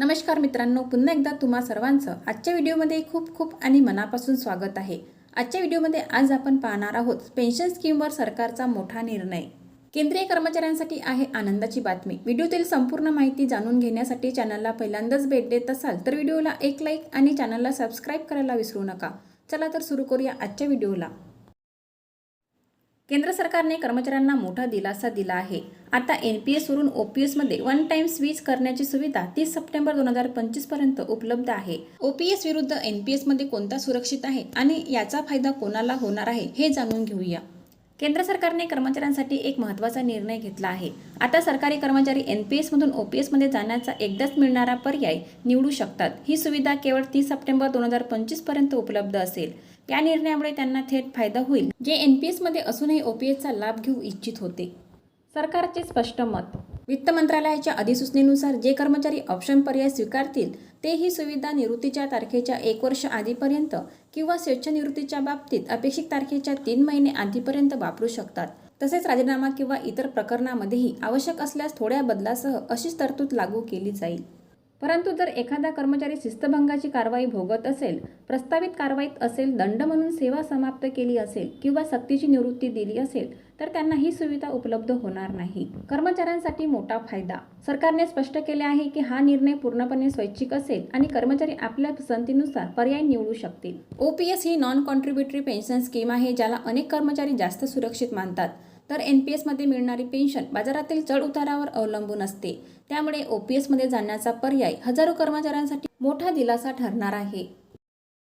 नमस्कार मित्रांनो पुन्हा एकदा तुम्हा सर्वांचं आजच्या व्हिडिओमध्ये खूप खूप आणि मनापासून स्वागत आहे. आजच्या व्हिडिओमध्ये आज आपण पाहणार आहोत पेन्शन स्कीमवर सरकारचा मोठा निर्णय. केंद्रीय कर्मचाऱ्यांसाठी आहे आनंदाची बातमी. व्हिडिओतील संपूर्ण माहिती जाणून घेण्यासाठी चॅनलला पहिल्यांदाच भेट देत असाल तर व्हिडिओला एक लाईक आणि चॅनलला सबस्क्राईब करायला विसरू नका. चला तर सुरू करूया आजच्या व्हिडिओला. केंद्र सरकारने कर्मचाऱ्यांना मोठा दिलासा दिला आहे. आता एन पी एसवरून ओ पी एसमध्ये वन टाइम स्विच करण्याची सुविधा तीस सप्टेंबर दोन हजार पंचवीसपर्यंत उपलब्ध आहे. ओ पी एस विरुद्ध एन पी एसमध्ये कोणता सुरक्षित आहे आणि याचा फायदा कोणाला होणार आहे हे जाणून घेऊया. केंद्र सरकारने कर्मचाऱ्यांसाठी एक महत्त्वाचा निर्णय घेतला आहे. आता सरकारी कर्मचारी एन पी एसमधून ओ पी एसमध्ये जाण्याचा एकदाच मिळणारा पर्याय निवडू शकतात. ही सुविधा केवळ तीस सप्टेंबर दोन हजार पंचवीसपर्यंत उपलब्ध असेल. या निर्णयामुळे त्यांना थेट फायदा होईल. जे एन पी एसमध्ये असूनही ओ पी एसचा लाभ घेऊ इच्छित होते. सरकारचे स्पष्ट मत. वित्त मंत्रालयाच्या अधिसूचनेनुसार जे कर्मचारी ऑप्शन पर्याय स्वीकारतील ते ही सुविधा निवृत्तीच्या तारखेच्या एक वर्ष आधीपर्यंत किंवा स्वेच्छनिवृत्तीच्या बाबतीत अपेक्षित तारखेच्या तीन महिने आधीपर्यंत वापरू शकतात. तसेच राजीनामा किंवा इतर प्रकरणामध्येही आवश्यक असल्यास थोड्या बदलासह अशीच तरतूद लागू केली जाईल. परंतु जर एखादा कर्मचारी शिस्तभंगाची कारवाई भोगत असेल प्रस्तावित कारवाईत असेल दंड म्हणून सेवा समाप्त केली असेल किंवा सक्तीची निवृत्ती दिली असेल तर त्यांना ही सुविधा उपलब्ध होणार नाही. कर्मचाऱ्यांसाठी मोठा फायदा. सरकारने स्पष्ट केले आहे की हा निर्णय पूर्णपणे स्वैच्छिक असेल आणि कर्मचारी आपल्या पसंतीनुसार पर्याय निवडू शकतील. ओपीएस ही नॉन कॉन्ट्रीब्युटरी पेन्शन स्कीम आहे ज्याला अनेक कर्मचारी जास्त सुरक्षित मानतात. तर एन पी एसमध्ये मिळणारी पेन्शन बाजारातील चढ उतारावर अवलंबून असते. त्यामुळे ओ पी एसमध्ये जाण्याचा पर्याय हजारो कर्मचाऱ्यांसाठी मोठा दिलासा ठरणार आहे.